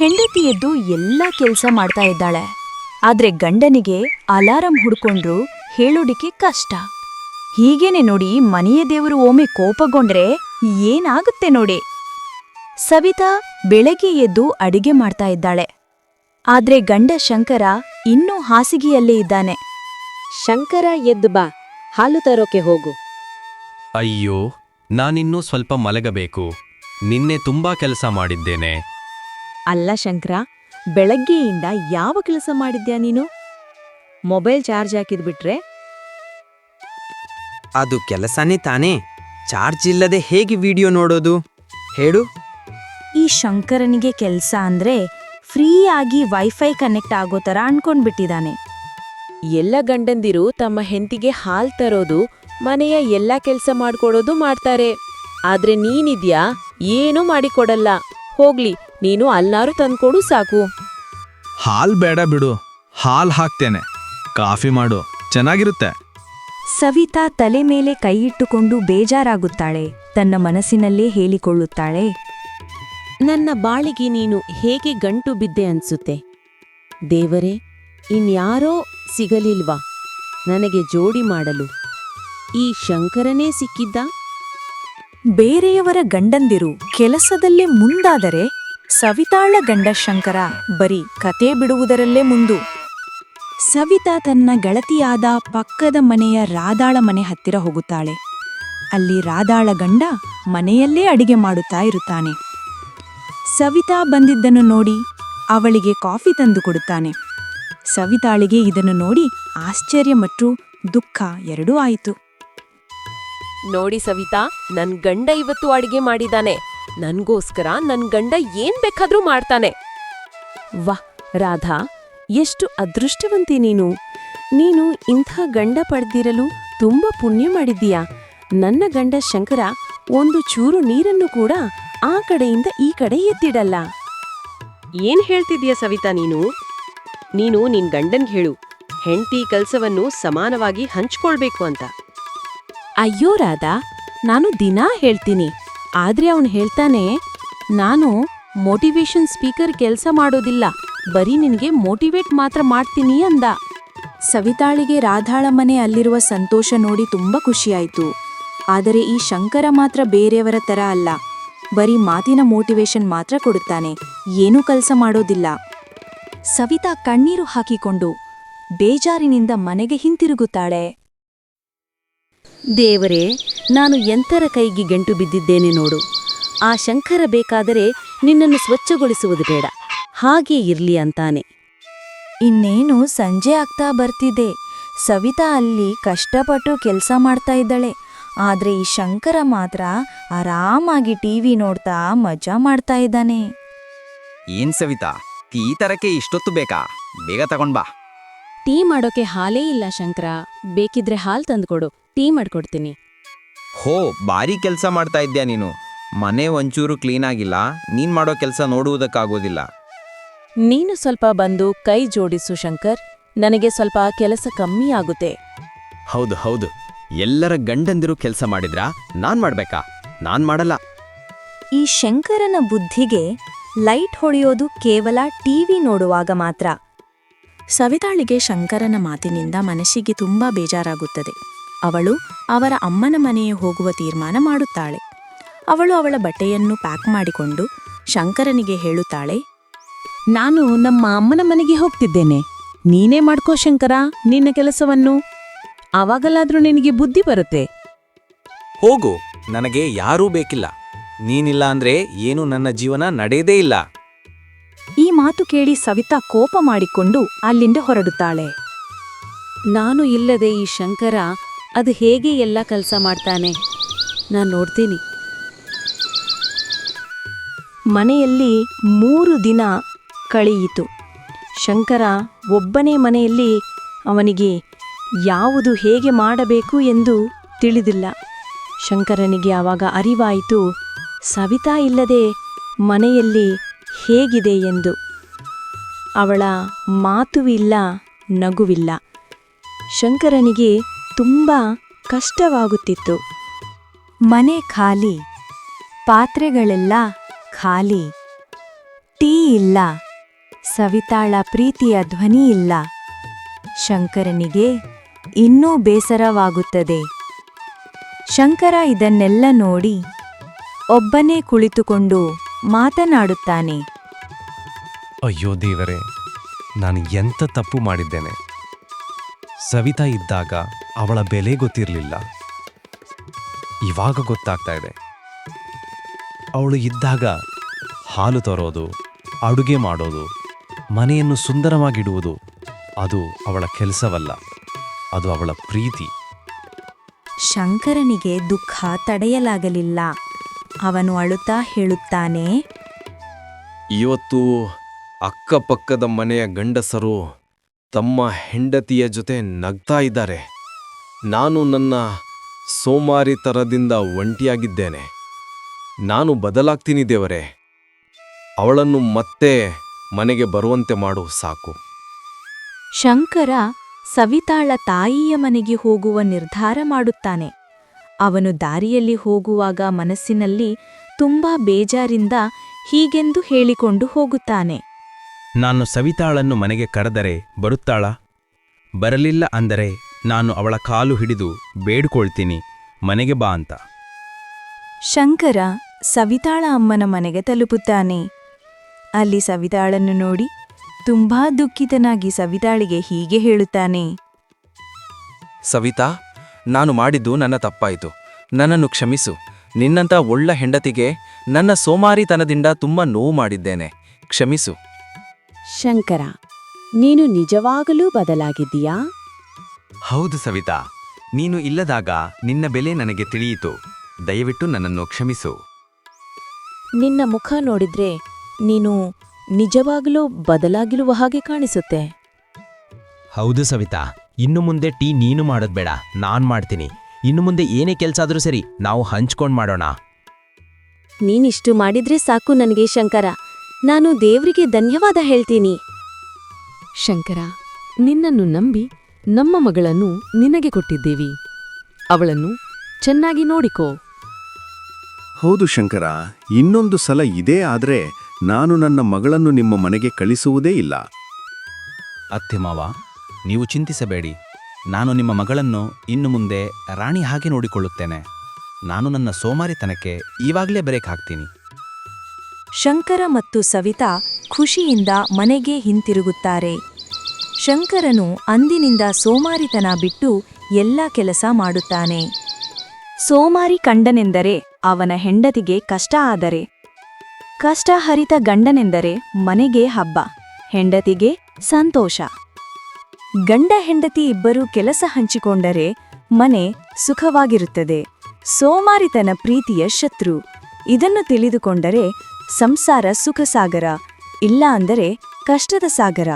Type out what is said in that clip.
ಹೆಂಡತಿ ಎದ್ದು ಎಲ್ಲ ಕೆಲಸ ಮಾಡ್ತಾ ಇದ್ದಾಳೆ. ಆದ್ರೆ ಗಂಡನಿಗೆ ಅಲಾರಂ ಹುಡ್ಕೊಂಡ್ರು ಹೇಳೋಡಿಕೆ ಕಷ್ಟ. ಹೀಗೇನೆ ನೋಡಿ ಮನೆಯ ದೇವರು ಒಮ್ಮೆ ಕೋಪಗೊಂಡ್ರೆ ಏನಾಗುತ್ತೆ ನೋಡಿ. ಸವಿತಾ ಬೆಳಗ್ಗೆ ಎದ್ದು ಅಡಿಗೆ ಮಾಡ್ತಾ ಇದ್ದಾಳೆ. ಆದ್ರೆ ಗಂಡ ಶಂಕರ ಇನ್ನೂ ಹಾಸಿಗೆಯಲ್ಲೇ ಇದ್ದಾನೆ. ಶಂಕರ ಎದ್ದು ಬಾ. ಹಾಲು ತರೋಕೆ ಹೋಗು. ಅಯ್ಯೋ ನಾನಿನ್ನೂ ಸ್ವಲ್ಪ ಮಲಗಬೇಕು. ನಿನ್ನೆ ತುಂಬಾ ಕೆಲಸ ಮಾಡಿದ್ದೇನೆ. ಅಲ್ಲ ಶಂಕರ ಬೆಳಗ್ಗೆಯಿಂದ ಯಾವ ಕೆಲಸ ಮಾಡಿದ್ಯಾ ನೀನು? ಮೊಬೈಲ್ ಚಾರ್ಜ್ ಹಾಕಿದ್ಬಿಟ್ರೆ ಅದು ಕೆಲಸನೇ ತಾನೇ ಚಾರ್ಜ್ ಇಲ್ಲದೆ ಹೇಗೆ ವಿಡಿಯೋ ನೋಡೋದು? ಹೇಳು. ಈ ಶಂಕರನಿಗೆ ಕೆಲಸ ಅಂದ್ರೆ ಫ್ರೀ ಆಗಿ ವೈಫೈ ಕನೆಕ್ಟ್ ಆಗೋ ತರ ಅನ್ಕೊಂಡ್ಬಿಟ್ಟಿದ್ದಾನೆ ಎಲ್ಲ ಗಂಡಂದಿರು ತಮ್ಮ ಹೆಂಡತಿಗೆ ಹಾಲ್ ತರೋದು ಮನೆಯ ಎಲ್ಲ ಕೆಲಸ ಮಾಡ್ಕೊಡೋದು ಮಾಡ್ತಾರೆ. ಆದ್ರೆ ನೀನಿದ್ಯಾ? ಏನೂ ಮಾಡಿಕೊಡಲ್ಲ. ಹೋಗ್ಲಿ ನೀನು ಅಲ್ನಾರು ತಂದ್ಕೊಡು ಸಾಕು. ಹಾಲ್ ಬೇಡ ಬಿಡು. ಹಾಲ್ ಹಾಕ್ತೇನೆ. ಕಾಫಿ ಮಾಡು. ಚೆನ್ನಾಗಿರುತ್ತೆ. ಸವಿತಾ ತಲೆ ಮೇಲೆ ಕೈಯಿಟ್ಟುಕೊಂಡು ಬೇಜಾರಾಗುತ್ತಾಳೆ. ತನ್ನ ಮನಸ್ಸಿನಲ್ಲೇ ಹೇಳಿಕೊಳ್ಳುತ್ತಾಳೆ. ನನ್ನ ಬಾಳಿಗೆ ನೀನು ಹೇಗೆ ಗಂಟು ಬಿದ್ದೆ ಅನ್ಸುತ್ತೆ. ದೇವರೇ ಇನ್ಯಾರೋ ಸಿಗಲಿಲ್ವಾ? ನನಗೆ ಜೋಡಿ ಮಾಡಲು. ಈ ಶಂಕರನೇ ಸಿಕ್ಕಿದ್ದ? ಬೇರೆಯವರ ಗಂಡಂದಿರು ಕೆಲಸದಲ್ಲೇ ಮುಂದಾದರೆ ಸವಿತಾಳ ಗಂಡ ಶಂಕರ ಬರೀ ಕತೆ ಬಿಡುವುದರಲ್ಲೇ ಮುಂದು. ಸವಿತಾ ತನ್ನ ಗೆಳತಿಯಾದ ಪಕ್ಕದ ಮನೆಯ ರಾದಾಳ ಮನೆ ಹತ್ತಿರ ಹೋಗುತ್ತಾಳೆ. ಅಲ್ಲಿ ರಾದಾಳ ಗಂಡ ಮನೆಯಲ್ಲೇ ಅಡಿಗೆ ಮಾಡುತ್ತಾ ಇರುತ್ತಾನೆ. ಸವಿತಾ ಬಂದಿದ್ದನ್ನು ನೋಡಿ ಅವಳಿಗೆ ಕಾಫಿ ತಂದು ಕೊಡುತ್ತಾನೆ. ಸವಿತಾಳಿಗೆ ಇದನ್ನು ನೋಡಿ ಆಶ್ಚರ್ಯ ಮತ್ತು ದುಃಖ ಎರಡೂ ಆಯಿತು. ನೋಡಿ ಸವಿತಾ, ನನ್ ಗಂಡ ಇವತ್ತು ಅಡಿಗೆ ಮಾಡಿದಾನೆ ನನ್ಗೋಸ್ಕರ ನನ್ ಗಂಡ ಏನ್ ಬೇಕಾದ್ರೂ ಮಾಡ್ತಾನೆ. ವಾಹ್ ರಾಧಾ ಎಷ್ಟು ಅದೃಷ್ಟವಂತಿ ನೀನು. ನೀನು ಇಂಥ ಗಂಡ ಪಡೆದಿರಲು ತುಂಬಾ ಪುಣ್ಯ ಮಾಡಿದ್ದೀಯಾ. ನನ್ನ ಗಂಡ ಶಂಕರ ಒಂದು ಚೂರು ನೀರನ್ನು ಕೂಡ ಆ ಕಡೆಯಿಂದ ಈ ಕಡೆ ಎತ್ತಿಡಲ್ಲ. ಏನ್ ಹೇಳ್ತಿದ್ಯಾ ಸವಿತಾ ನೀನು? ನೀನು ನಿನ್ ಗಂಡನ್ ಹೇಳು ಹೆಂಡತಿ ಕೆಲಸವನ್ನು ಸಮಾನವಾಗಿ ಹಂಚ್ಕೊಳ್ಬೇಕು ಅಂತ. ಅಯ್ಯೋ ರಾಧಾ ನಾನು ದಿನಾ ಹೇಳ್ತೀನಿ. ಆದ್ರೆ ಅವನು ಹೇಳ್ತಾನೆ, ನಾನು ಮೋಟಿವೇಶನ್ ಸ್ಪೀಕರ್ ಕೆಲಸ ಮಾಡೋದಿಲ್ಲ, ಬರೀ ನಿನ್ಗೆ ಮೋಟಿವೇಟ್ ಮಾತ್ರ ಮಾಡ್ತೀನಿ ಅಂದ. ಸವಿತಾಳಿಗೆ ರಾಧಾಳ ಮನೆ ಅಲ್ಲಿರುವ ಸಂತೋಷ ನೋಡಿ ತುಂಬಾ ಖುಷಿಯಾಯಿತು. ಆದರೆ ಈ ಶಂಕರ ಮಾತ್ರ ಬೇರೆಯವರ ತರ ಅಲ್ಲ, ಬರೀ ಮಾತಿನ ಮೋಟಿವೇಶನ್ ಮಾತ್ರ ಕೊಡುತ್ತಾನೆ, ಏನೂ ಕೆಲಸ ಮಾಡೋದಿಲ್ಲ. ಸವಿತಾ ಕಣ್ಣೀರು ಹಾಕಿಕೊಂಡು ಬೇಜಾರಿನಿಂದ ಮನೆಗೆ ಹಿಂತಿರುಗುತ್ತಾಳೆ. ದೇವರೇ ನಾನು ಎಂತರ ಕೈಗೆ ಗಂಟು ಬಿದ್ದಿದ್ದೇನೆ ನೋಡು. ಆ ಶಂಕರ ಬೇಕಾದರೆ ನಿನ್ನನ್ನು ಸ್ವಚ್ಛಗೊಳಿಸುವುದು ಬೇಡ. ಹಾಗೇ ಇರ್ಲಿ ಅಂತಾನೆ. ಇನ್ನೇನು ಸಂಜೆ ಆಗ್ತಾ ಬರ್ತಿದೆ. ಸವಿತಾ ಅಲ್ಲಿ ಕಷ್ಟಪಟ್ಟು ಕೆಲಸ ಮಾಡ್ತಾ ಇದ್ದಾಳೆ. ಆದ್ರೆ ಈ ಶಂಕರ ಮಾತ್ರ ಆರಾಮಾಗಿ ಟಿವಿ ನೋಡ್ತಾ ಮಜಾ ಮಾಡ್ತಾ ಇದ್ದಾನೆ. ಏನ್ ಸವಿತಾ? ಈ ತರಕ್ಕೆ ಇಷ್ಟೊತ್ತು ಬೇಕಾ? ಬೇಗ ತಗೊಂಡ್ ಬಾ. ಟೀ ಮಾಡೋಕೆ ಹಾಲೇ ಇಲ್ಲ ಶಂಕರ. ಬೇಕಿದ್ರೆ ಹಾಲ್ ತಂದ್ಕೊಡು. ಟೀ ಮಾಡ್ಕೊಡ್ತೀನಿ. ಹೋ ಬಾರಿ ಕೆಲಸ ಮಾಡ್ತಾ ಇದ್ಯಾ ನೀನು. ಮನೆ ಒಂಚೂರು ಕ್ಲೀನ್ ಆಗಿಲ್ಲ. ನೀನ್ ಮಾಡೋ ಕೆಲಸ ನೋಡುವುದಕ್ಕಾಗೋದಿಲ್ಲ. ನೀನು ಸ್ವಲ್ಪ ಬಂದು ಕೈ ಜೋಡಿಸು ಶಂಕರ್. ನನಗೆ ಸ್ವಲ್ಪ ಕೆಲಸ ಕಮ್ಮಿ ಆಗುತ್ತೆ. ಹೌದು ಹೌದು. ಎಲ್ಲರ ಗಂಡಂದಿರು ಕೆಲಸ ಮಾಡಿದ್ರಾ? ನಾನ್ ಮಾಡ್ಬೇಕಾ? ನಾನ್ ಮಾಡಲ್ಲ. ಈ ಶಂಕರನ ಬುದ್ಧಿಗೆ ಲೈಟ್ ಹೊಡೆಯೋದು ಕೇವಲ ಟಿವಿ ನೋಡುವಾಗ ಮಾತ್ರ. ಸವಿತಾಳಿಗೆ ಶಂಕರನ ಮಾತಿನಿಂದ ಮನಸ್ಸಿಗೆ ತುಂಬಾ ಬೇಜಾರಾಗುತ್ತದೆ. ಅವಳು ಅವರ ಅಮ್ಮನ ಮನೆಗೆ ಹೋಗುವ ತೀರ್ಮಾನ ಮಾಡುತ್ತಾಳೆ. ಅವಳು ಅವಳ ಬಟ್ಟೆಯನ್ನು ಪ್ಯಾಕ್ ಮಾಡಿಕೊಂಡು ಶಂಕರನಿಗೆ ಹೇಳುತ್ತಾಳೆ, ನಾನು ನಮ್ಮ ಅಮ್ಮನ ಮನೆಗೆ ಹೋಗ್ತಿದ್ದೇನೆ. ನೀನೇ ಮಾಡ್ಕೋ ಶಂಕರ, ನಿನ್ನ ಕೆಲಸವನ್ನು. ಆವಾಗಲಾದ್ರೂ ನಿನಗೆ ಬುದ್ಧಿ ಬರುತ್ತೆ. ಹೋಗು, ನನಗೆ ಯಾರೂ ಬೇಕಿಲ್ಲ. ನೀನಿಲ್ಲ ಅಂದ್ರೆ ಏನು ನನ್ನ ಜೀವನ ನಡೆಯದೇ ಇಲ್ಲ. ಮಾತು ಕೇಳಿ ಸವಿತಾ ಕೋಪ ಮಾಡಿಕೊಂಡು ಅಲ್ಲಿಂದ ಹೊರಡುತ್ತಾಳೆ. ನಾನು ಇಲ್ಲದೆ ಈ ಶಂಕರ ಅದು ಹೇಗೆ ಎಲ್ಲ ಕೆಲಸ ಮಾಡ್ತಾನೆ? ನಾನು ನೋಡ್ತೀನಿ. ಮನೆಯಲ್ಲಿ ಮೂರು ದಿನ ಕಳೆಯಿತು. ಶಂಕರ ಒಬ್ಬನೇ ಮನೆಯಲ್ಲಿ ಅವನಿಗೆ ಯಾವುದು ಹೇಗೆ ಮಾಡಬೇಕು ಎಂದು ತಿಳಿದಿಲ್ಲ. ಶಂಕರನಿಗೆ ಆವಾಗ ಅರಿವಾಯಿತು ಸವಿತಾ ಇಲ್ಲದೆ ಮನೆಯಲ್ಲಿ ಹೇಗಿದೆ ಎಂದು. ಅವಳ ಮಾತುವಿಲ್ಲ, ನಗುವಿಲ್ಲ. ಶಂಕರನಿಗೆ ತುಂಬ ಕಷ್ಟವಾಗುತ್ತಿತ್ತು. ಮನೆ ಖಾಲಿ, ಪಾತ್ರೆಗಳೆಲ್ಲ ಖಾಲಿ. ಟೀ ಇಲ್ಲ, ಸವಿತಾಳ ಪ್ರೀತಿಯ ಧ್ವನಿ ಇಲ್ಲ. ಶಂಕರನಿಗೆ ಇನ್ನೂ ಬೇಸರವಾಗುತ್ತದೆ. ಶಂಕರ ಇದನ್ನೆಲ್ಲ ನೋಡಿ ಒಬ್ಬನೇ ಕುಳಿತುಕೊಂಡು ಮಾತನಾಡುತ್ತಾನೆ. ಅಯ್ಯೋ ದೇವರೇ ನಾನು ಎಂಥ ತಪ್ಪು ಮಾಡಿದ್ದೇನೆ? ಸವಿತಾ ಇದ್ದಾಗ ಅವಳ ಬೆಲೆ ಗೊತ್ತಿರಲಿಲ್ಲ. ಇವಾಗ ಗೊತ್ತಾಗ್ತಾ ಇದೆ. ಅವಳು ಇದ್ದಾಗ ಹಾಲು ತರೋದು ಅಡುಗೆ ಮಾಡೋದು ಮನೆಯನ್ನು ಸುಂದರವಾಗಿಡುವುದು ಅದು ಅವಳ ಕೆಲಸವಲ್ಲ ಅದು ಅವಳ ಪ್ರೀತಿ. ಶಂಕರನಿಗೆ ದುಃಖ ತಡೆಯಲಾಗಲಿಲ್ಲ. ಅವನು ಅಳುತ್ತಾ ಹೇಳುತ್ತಾನೆ ಇವತ್ತು ಅಕ್ಕಪಕ್ಕದ ಮನೆಯ ಗಂಡಸರು ತಮ್ಮ ಹೆಂಡತಿಯ ಜೊತೆ ನಗ್ತಾ ಇದ್ದಾರೆ. ನಾನು ನನ್ನ ಸೋಮಾರಿತರದಿಂದ ಒಂಟಿಯಾಗಿದ್ದೇನೆ. ನಾನು ಬದಲಾಗ್ತೀನಿ ದೇವರೇ. ಅವಳನ್ನು ಮತ್ತೆ ಮನೆಗೆ ಬರುವಂತೆ ಮಾಡು, ಸಾಕು. ಶಂಕರ ಸವಿತಾಳ ತಾಯಿಯ ಮನೆಗೆ ಹೋಗುವ ನಿರ್ಧಾರ ಮಾಡುತ್ತಾನೆ. ಅವನು ದಾರಿಯಲ್ಲಿ ಹೋಗುವಾಗ ಮನಸ್ಸಿನಲ್ಲಿ ತುಂಬಾ ಬೇಜಾರಿಂದ ಹೀಗೆಂದು ಹೇಳಿಕೊಂಡು ಹೋಗುತ್ತಾನೆ. ನಾನು ಸವಿತಾಳನ್ನು ಮನೆಗೆ ಕರೆದರೆ ಬರುತ್ತಾಳ? ಬರಲಿಲ್ಲ ಅಂದರೆ ನಾನು ಅವಳ ಕಾಲು ಹಿಡಿದು ಬೇಡ್ಕೊಳ್ತೀನಿ ಮನೆಗೆ ಬಾ ಅಂತ. ಶಂಕರ ಸವಿತಾಳ ಅಮ್ಮನ ಮನೆಗೆ ತಲುಪುತ್ತಾನೆ. ಅಲ್ಲಿ ಸವಿತಾಳನ್ನು ನೋಡಿ ತುಂಬಾ ದುಃಖಿತನಾಗಿ ಸವಿತಾಳಿಗೆ ಹೀಗೆ ಹೇಳುತ್ತಾನೆ. ಸವಿತಾ ನಾನು ಮಾಡಿದ್ದು ನನ್ನ ತಪ್ಪಾಯಿತು. ನನ್ನನ್ನು ಕ್ಷಮಿಸು. ನಿನ್ನಂಥ ಒಳ್ಳ ಹೆಂಡತಿಗೆ ನನ್ನ ಸೋಮಾರಿತನದಿಂದ ತುಂಬ ನೋವು ಮಾಡಿದ್ದೇನೆ. ಕ್ಷಮಿಸು. ಶಂಕರ ನೀನು ನಿಜವಾಗಲೂ ಬದಲಾಗಿದ್ದೀಯಾ? ಹೌದು ಸವಿತಾ ನೀನು ಇಲ್ಲದಾಗ ನಿನ್ನ ಬೆಲೆ ನನಗೆ ತಿಳಿಯಿತು. ದಯವಿಟ್ಟು ನನ್ನನ್ನು ಕ್ಷಮಿಸು. ನಿನ್ನ ಮುಖ ನೋಡಿದ್ರೆ ನೀನು ನಿಜವಾಗಲೂ ಬದಲಾಗಿರುವ ಹಾಗೆ ಕಾಣಿಸುತ್ತೆ. ಹೌದು ಸವಿತಾ ಇನ್ನು ಮುಂದೆ ಟೀ ನೀನು ಮಾಡೋದ್ ಬೇಡ ನಾನ್ ಮಾಡ್ತೀನಿ. ಇನ್ನು ಮುಂದೆ ಏನೇ ಕೆಲ್ಸ ಆದ್ರೂ ಸರಿ ನಾವು ಹಂಚ್ಕೊಂಡ್ ಮಾಡೋಣ. ನೀನಿಷ್ಟು ಮಾಡಿದ್ರೆ ಸಾಕು ನನಗೆ ಶಂಕರ. ನಾನು ದೇವ್ರಿಗೆ ಧನ್ಯವಾದ ಹೇಳ್ತೀನಿ. ಶಂಕರ ನಿನ್ನನ್ನು ನಂಬಿ ನಮ್ಮ ಮಗಳನ್ನು ನಿನಗೆ ಕೊಟ್ಟಿದ್ದೇವಿ. ಅವಳನ್ನು ಚೆನ್ನಾಗಿ ನೋಡಿಕೋ. ಹೌದು ಶಂಕರ ಇನ್ನೊಂದು ಸಲ ಇದೇ ಆದ್ರೆ ನಾನು ನನ್ನ ಮಗಳನ್ನು ನಿಮ್ಮ ಮನೆಗೆ ಕಳಿಸುವುದೇ ಇಲ್ಲ. ಅತ್ತೆ ಮಾವ ನೀವು ಚಿಂತಿಸಬೇಡಿ. ನಾನು ನಿಮ್ಮ ಮಗಳನ್ನು ಇನ್ನು ಮುಂದೆ ರಾಣಿ ಹಾಗೆ ನೋಡಿಕೊಳ್ಳುತ್ತೇನೆ. ನಾನು ನನ್ನ ಸೋಮಾರಿತನಕ್ಕೆ ಈವಾಗಲೇ ಬ್ರೇಕ್ ಹಾಕ್ತೀನಿ. ಶಂಕರ ಮತ್ತು ಸವಿತಾ ಖುಷಿಯಿಂದ ಮನೆಗೆ ಹಿಂತಿರುಗುತ್ತಾರೆ. ಶಂಕರನು ಅಂದಿನಿಂದ ಸೋಮಾರಿತನ ಬಿಟ್ಟು ಎಲ್ಲ ಕೆಲಸ ಮಾಡುತ್ತಾನೆ. ಸೋಮಾರಿ ಕಂಡನೆಂದರೆ ಅವನ ಹೆಂಡತಿಗೆ ಕಷ್ಟ ಆದರೆ ಕಷ್ಟ ಹರಿತ ಗಂಡನೆಂದರೆ ಮನೆಗೆ ಹಬ್ಬ, ಹೆಂಡತಿಗೆ ಸಂತೋಷ. ಗಂಡ ಹೆಂಡತಿ ಇಬ್ಬರೂ ಕೆಲಸ ಹಂಚಿಕೊಂಡರೆ ಮನೆ ಸುಖವಾಗಿರುತ್ತದೆ. ಸೋಮಾರಿತನ ಪ್ರೀತಿಯ ಶತ್ರು. ಇದನ್ನು ತಿಳಿದುಕೊಂಡರೆ ಸಂಸಾರ ಸುಖಸಾಗರ ಇಲ್ಲ ಅಂದರೆ ಕಷ್ಟದ ಸಾಗರ.